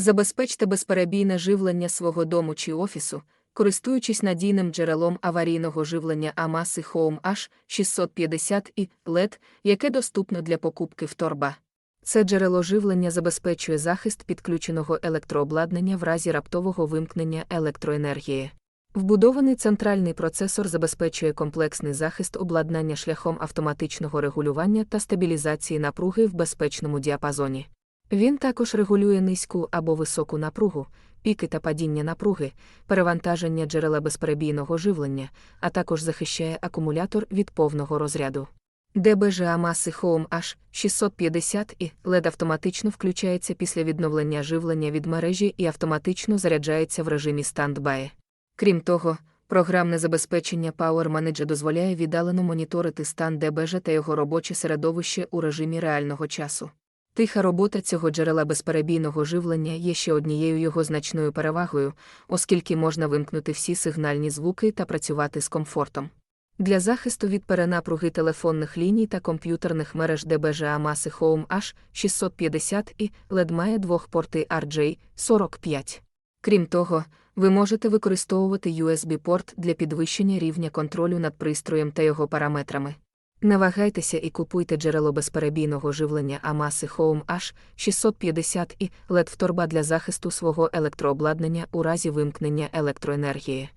Забезпечте безперебійне живлення свого дому чи офісу, користуючись надійним джерелом аварійного живлення Amasi Home H650 і LED, яке доступно для покупки в торба. Це джерело живлення забезпечує захист підключеного електрообладнання в разі раптового вимкнення електроенергії. Вбудований центральний процесор забезпечує комплексний захист обладнання шляхом автоматичного регулювання та стабілізації напруги в безпечному діапазоні. Він також регулює низьку або високу напругу, піки та падіння напруги, перевантаження джерела безперебійного живлення, а також захищає акумулятор від повного розряду. ДБЖА маси Home H650 і LED автоматично включається після відновлення живлення від мережі і автоматично заряджається в режимі стандбай. Крім того, програмне забезпечення Power Manager дозволяє віддалено моніторити стан ДБЖ та його робоче середовище у режимі реального часу. Тиха робота цього джерела безперебійного живлення є ще однією його значною перевагою, оскільки можна вимкнути всі сигнальні звуки та працювати з комфортом. Для захисту від перенапруги телефонних ліній та комп'ютерних мереж ДБЖА маси Home H650 і LED має двох порти RJ45. Крім того, ви можете використовувати USB-порт для підвищення рівня контролю над пристроєм та його параметрами. Не вагайтеся і купуйте джерело безперебійного живлення Амаси Home H650 і LED в торба для захисту свого електрообладнання у разі вимкнення електроенергії.